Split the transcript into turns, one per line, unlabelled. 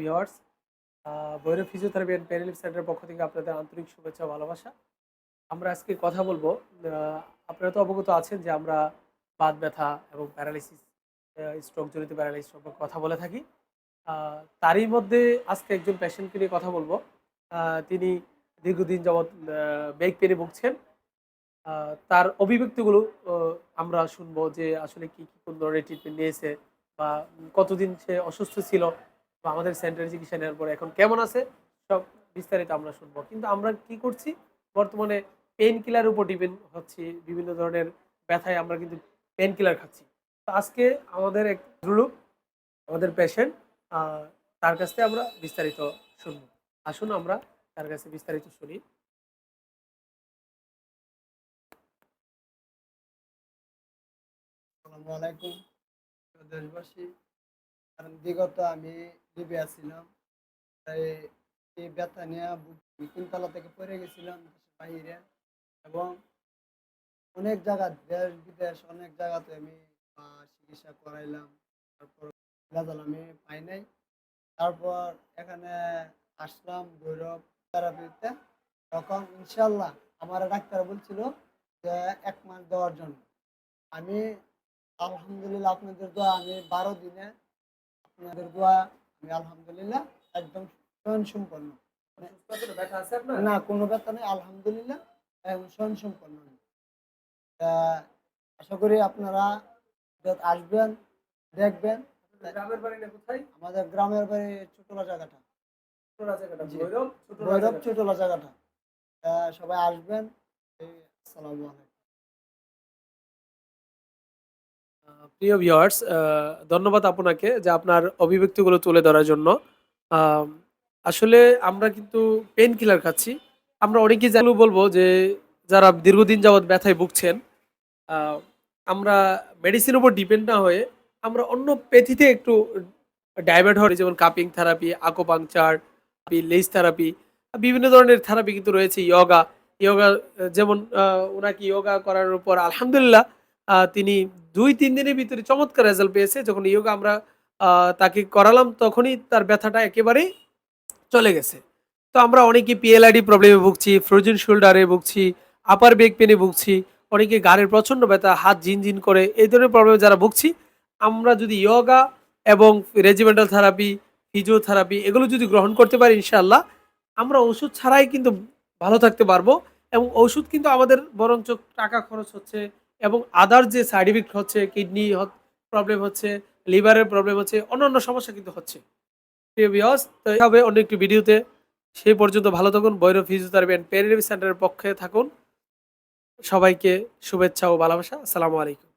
Viewers Bhairab physiotherapy and paralysis সেন্টারের পক্ষ থেকে আপনাদের আন্তরিক শুভেচ্ছা ভালোবাসা। আমরা আজকে কথা বলব আপনারা তো অবগত আছেন যে আমরা বাত ব্যথা এবং প্যারালাইসিস স্ট্রোক জনিত প্যারালাইসিস সম্পর্কে কথা বলে থাকি। তারই মধ্যে আজকে একজন পেশেন্টকে নিয়ে কথা বলব। তিনি দীর্ঘদিন যাবৎ বেগ পেনে ভুগছেন। তার অভিব্যক্তিগুলো আমরা শুনব যে আসলে কি কি কোন ধরনের ট্রিটমেন্ট নিয়েছে বা কতদিন সে অসুস্থ ছিল। আমাদের সেন্টারে চিকিৎসা নেওয়ার পরে এখন কেমন আছে? সব বিস্তারিত আমরা শুনব। কিন্তু আমরা কি করছি? বর্তমানে পেন কিলার উপর ডিপেন্ড হচ্ছি। বিভিন্ন ধরনের ব্যথায় আমরা কিন্তু পেন কিলার খাচ্ছি। তো আজকে আমাদের এক দ্রুলুপ আমাদের পেশেন্ট তার কাছ থেকে আমরা বিস্তারিত শুনব। আসুন আমরা তার কাছে বিস্তারিত শুনি।
আসসালামু আলাইকুম। দেশবাসী কারণ বিগত আমি লিবিয়া ছিলাম তাই এই ব্যথা নিয়ে। তিনতলা থেকে পড়ে গেছিলাম বাহিরে এবং অনেক জায়গা দেশ বিদেশ, অনেক জায়গাতে আমি চিকিৎসা করাইলাম। তারপর রেজাল্ট আমি পাই নাই। তারপর এখানে আসলাম ভৈরব থেরাপিতে। তখন ইনশাল্লাহ আমার ডাক্তার বলছিল যে এক মাস দেওয়ার জন্য। আমি আলহামদুলিল্লাহ আপনাদের দোয়া আমি বারো দিনে আপনাদের দোয়া আমি আলহামদুলিল্লাহ একদম স্বয়ং সম্পন্ন
ব্যথা
না কোনো ব্যথা নেই আলহামদুলিল্লাহ একদম স্বয়ং সম্পন্ন আশা করি আপনারা আসবেন দেখবেন।
গ্রামের বাড়ি না কোথায়?
আমাদের গ্রামের বাড়ি ছোটলা জায়গাটা।
ভৈরব।
ছোটলা জায়গাটা। সবাই আসবেন। আসসালামু আলাইকুম।
প্রিয় ভিউয়ার্স ধন্যবাদ আপনাকে যে আপনার অভিব্যক্তিগুলো তুলে ধরার জন্য। আসলে আমরা কিন্তু পেন কিলার খাচ্ছি। আমরা অনেকেই জানু বলব যে যারা দীর্ঘদিন যাবৎ ব্যথায় ভুগছেন আমরা মেডিসিন উপর ডিপেন্ড না হয়ে আমরা অন্য পেথিতে একটু ডায়াবেট হওয়ার, যেমন কাপিং থেরাপি আকোপাংচার লেজ থেরাপি বিভিন্ন ধরনের থেরাপি কিন্তু রয়েছে ইয়োগা ইয়োগা যেমন ওনাকে ইয়োগা করার উপর আলহামদুলিল্লাহ তিনি দুই, তিন দিনের ভিতরে চমৎকার রেজাল্ট পেয়েছে। যখন ইয়োগা আমরা তাকে করালাম, তখনই তার ব্যথাটা একেবারেই চলে গেছে। তো আমরা অনেকে পিএলআইডি প্রবলেমে ভুগছি ফ্রোজেন শোল্ডারে ভুগছি আপার বেগ পেনে ভুগছি, অনেকে গাড়ির প্রচণ্ড ব্যথা, হাত ঝিনঝিন করে, এই ধরনের প্রবলেমে যারা ভুগছি, আমরা যদি ইয়োগা এবং রেজিমেন্টাল থেরাপি ফিজিওথেরাপি এগুলো যদি গ্রহণ করতে পারি ইনশাল্লাহ আমরা ওষুধ ছাড়াই কিন্তু ভালো থাকতে পারব এবং ওষুধ কিন্তু আমাদের বরঞ্চ টাকা খরচ হচ্ছে এবং আদার যে সাইড ইফেক্ট হচ্ছে কিডনি প্রবলেম হচ্ছে লিভারের প্রবলেম হচ্ছে, অন্যান্য সমস্যা কিন্তু হচ্ছে। তো হবে অন্য একটি ভিডিওতে। সেই পর্যন্ত ভালো থাকুন বৈরব ফিজিওথেরাপি অ্যান্ড পেরিলিভ সেন্টারের পক্ষে থাকুন। সবাইকে শুভেচ্ছা ও ভালোবাসা। আসসালামু আলাইকুম।